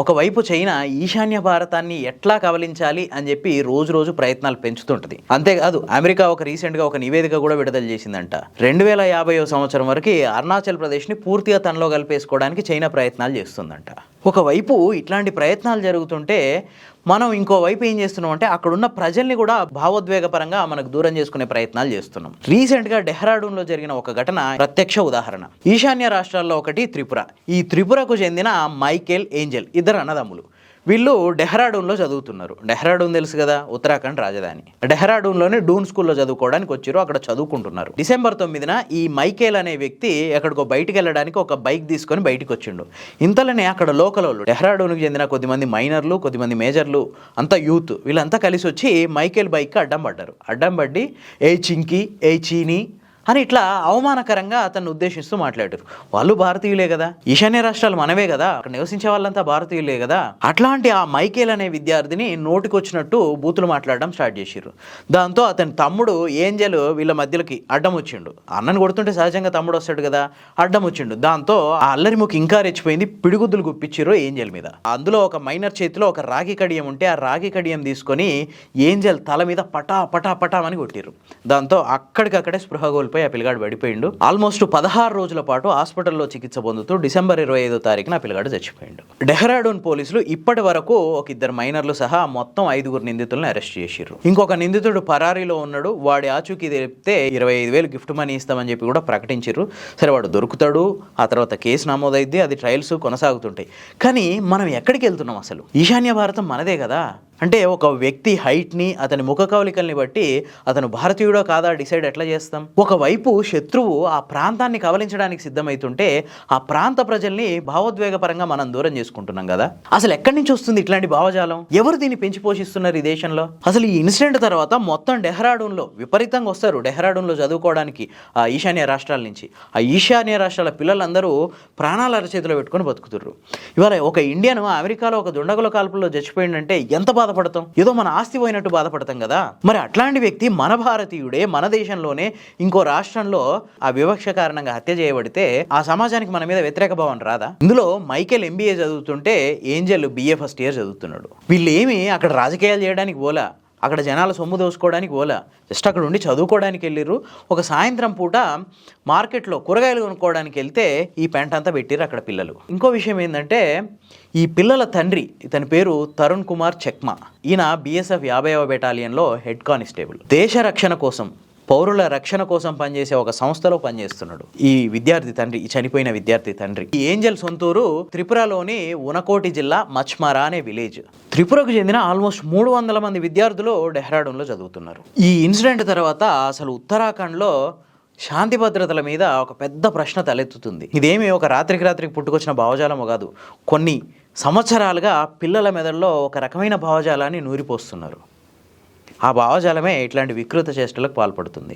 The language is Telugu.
ఒకవైపు చైనా ఈశాన్య భారతాన్ని ఎట్లా కవలించాలి అని చెప్పి రోజు రోజు ప్రయత్నాలు పెంచుతుంటుంది. అంతేకాదు అమెరికా ఒక రీసెంట్గా ఒక నివేదిక కూడా విడుదల చేసిందంట. రెండు వేల యాభై సంవత్సరం వరకు అరుణాచల్ ప్రదేశ్ని పూర్తిగా తనలో కలిపేసుకోవడానికి చైనా ప్రయత్నాలు చేస్తుందంట. ఒకవైపు ఇట్లాంటి ప్రయత్నాలు జరుగుతుంటే మనం ఇంకోవైపు ఏం చేస్తున్నాం అంటే అక్కడున్న ప్రజల్ని కూడా భావోద్వేగపరంగా మనకు దూరం చేసుకునే ప్రయత్నాలు చేస్తున్నాం. రీసెంట్గా డెహ్రాడూన్లో జరిగిన ఒక ఘటన ప్రత్యక్ష ఉదాహరణ. ఈశాన్య రాష్ట్రాల్లో ఒకటి త్రిపుర. ఈ త్రిపురకు చెందిన మైకేల్ ఏంజెల్ ఇద్దరు అన్నదమ్ములు. వీళ్ళు డెహ్రాడూన్లో చదువుతున్నారు. డెహ్రాడూన్ తెలుసు కదా ఉత్తరాఖండ్ రాజధాని. డెహ్రాడూన్లోనే డూన్ స్కూల్లో చదువుకోవడానికి వచ్చారు అక్కడ చదువుకుంటున్నారు. డిసెంబర్ తొమ్మిదిన ఈ మైకేల్ అనే వ్యక్తి ఎక్కడికో బయటికి వెళ్ళడానికి ఒక బైక్ తీసుకొని బయటికి వచ్చిండు ఇంతలోనే అక్కడ లోకల్ వాళ్ళు డెహ్రాడూన్కి చెందిన కొద్దిమంది మైనర్లు కొద్దిమంది మేజర్లు అంతా యూత్ వీళ్ళంతా కలిసి వచ్చి మైకేల్ బైక్కి అడ్డం పడ్డారు. అడ్డం పడ్డి ఏ చింకి ఏ చీని అని ఇట్లా అవమానకరంగా అతన్ని ఉద్దేశిస్తూ మాట్లాడారు. వాళ్ళు భారతీయులే కదా. ఈశాన్య రాష్ట్రాలు మనవే కదా. అక్కడ నివసించే వాళ్ళంతా భారతీయులే కదా. అట్లాంటి ఆ మైకేల్ అనే విద్యార్థిని నోటికొచ్చినట్టు బూతులు మాట్లాడడం స్టార్ట్ చేసిర్రు. దాంతో అతని తమ్ముడు ఏంజల్ వీళ్ళ మధ్యలోకి అడ్డం వచ్చిండు. అన్నను కొడుతుంటే సహజంగా తమ్ముడు వస్తాడు కదా. అడ్డం వచ్చిండు. దాంతో ఆ అల్లరి ముఖ ఇంకా రెచ్చిపోయింది. పిడిగుద్దులు గుప్పించారు ఏంజల్ మీద. అందులో ఒక మైనర్ చేతిలో ఒక రాగి కడియం ఉంటే ఆ రాగి కడియం తీసుకొని ఏంజల్ తల మీద పటా పటా పటామని కొట్టిర్రు. దాంతో అక్కడికక్కడే స్పృహ కోల్పోయి ఆ పిల్లగాడు పడిపోయిండు. ఆల్మోస్ట్ పదహారు రోజుల పాటు హాస్పిటల్లో చికిత్స పొందుతూ డిసెంబర్ ఇరవై ఐదో తారీఖున ఆ పిల్లగాడు చచ్చిపోయిండు. డెహ్రాడూన్ పోలీసులు ఇప్పటి వరకు ఒక ఇద్దరు మైనర్లు సహా మొత్తం ఐదుగురు నిందితులను అరెస్ట్ చేసిర్రు. ఇంకొక నిందితుడు పరారీలో ఉన్నాడు. వాడి ఆచూకీ తెలిపితే ఇరవై ఐదు వేలు గిఫ్ట్ మనీ ఇస్తామని చెప్పి కూడా ప్రకటించారు సరే వాడు దొరుకుతాడు. ఆ తర్వాత కేసు నమోదైద్ది. అది ట్రయల్స్ కొనసాగుతుంటాయి. కానీ మనం ఎక్కడికి వెళ్తున్నాం అసలు? ఈశాన్య భారతం మనదే కదా. అంటే ఒక వ్యక్తి హైట్ని అతని ముఖ కవలికల్ని బట్టి అతను భారతీయుడో కాదా డిసైడ్ ఎట్లా చేస్తాం? ఒకవైపు శత్రువు ఆ ప్రాంతాన్ని కవలించడానికి సిద్ధమవుతుంటే ఆ ప్రాంత ప్రజల్ని భావోద్వేగపరంగా మనం దూరం చేసుకుంటున్నాం కదా? అసలు ఎక్కడి నుంచి వస్తుంది ఇట్లాంటి భావజాలం? ఎవరు దీన్ని పెంచి పోషిస్తున్నారు ఈ దేశంలో? అసలు ఈ ఇన్సిడెంట్ తర్వాత మొత్తం డెహ్రాడూన్లో విపరీతంగా వస్తారు డెహ్రాడూన్లో చదువుకోవడానికి ఆ ఈశాన్య రాష్ట్రాల నుంచి. ఆ ఈశాన్య రాష్ట్రాల పిల్లలందరూ ప్రాణాల అరచేతిలో పెట్టుకొని బతుకుతుర్రు. ఇవాళ ఒక ఇండియన్ అమెరికాలో ఒక దుండగుల కాల్పుల్లో చచ్చిపోయిందంటే ఎంత బాధపడతాం? ఏదో మన ఆస్తి పోయినట్టు బాధపడతాం కదా? మరి అట్లాంటి వ్యక్తి మన భారతీయుడే మన దేశంలోనే ఇంకో రాష్ట్రంలో ఆ వివక్ష కారణంగా హత్య చేయబడితే ఆ సమాజానికి మన మీద వ్యతిరేక భావం రాదా? ఇందులో మైకేల్ ఎంబీఏ చదువుతుంటే ఏంజల్ బిఏ ఫస్ట్ ఇయర్ చదువుతున్నాడు. వీళ్ళు ఏమి అక్కడ రాజకీయాలు చేయడానికి పోలా? అక్కడ జనాలు సొమ్ము దోసుకోవడానికి ఓలా జస్ట్ అక్కడ ఉండి చదువుకోవడానికి వెళ్ళిర్రు. ఒక సాయంత్రం పూట మార్కెట్లో కూరగాయలు కొనుక్కోవడానికి వెళ్తే ఈ పెంట అంతా పెట్టిర్రు అక్కడ పిల్లలు. ఇంకో విషయం ఏంటంటే ఈ పిల్లల తండ్రి ఇతని పేరు తరుణ్ కుమార్ చెక్మా. ఈయన బీఎస్ఎఫ్ యాభైవ బెటాలియన్లో హెడ్ కానిస్టేబుల్ దేశ రక్షణ కోసం పౌరుల రక్షణ కోసం పనిచేసే ఒక సంస్థలో పనిచేస్తున్నాడు. ఈ విద్యార్థి తండ్రి ఈ చనిపోయిన విద్యార్థి తండ్రి. ఈ ఏంజల్ సొంతూరు త్రిపురలోని ఉనకోటి జిల్లా మచ్మారా అనే విలేజ్. త్రిపురకు చెందిన ఆల్మోస్ట్ మూడు వందల మంది విద్యార్థులు డెహ్రాడూన్లో చదువుతున్నారు. ఈ ఇన్సిడెంట్ తర్వాత అసలు ఉత్తరాఖండ్లో శాంతి భద్రతల మీద ఒక పెద్ద ప్రశ్న తలెత్తుతుంది. ఇదేమి ఒక రాత్రికి రాత్రికి పుట్టుకొచ్చిన భావజాలము కాదు. కొన్ని సంవత్సరాలుగా పిల్లల మెదడులో ఒక రకమైన భావజాలాన్ని నూరిపోస్తున్నారు. ఆ భావజాలమే ఇట్లాంటి వికృత చేష్టలకు పాల్పడుతుంది.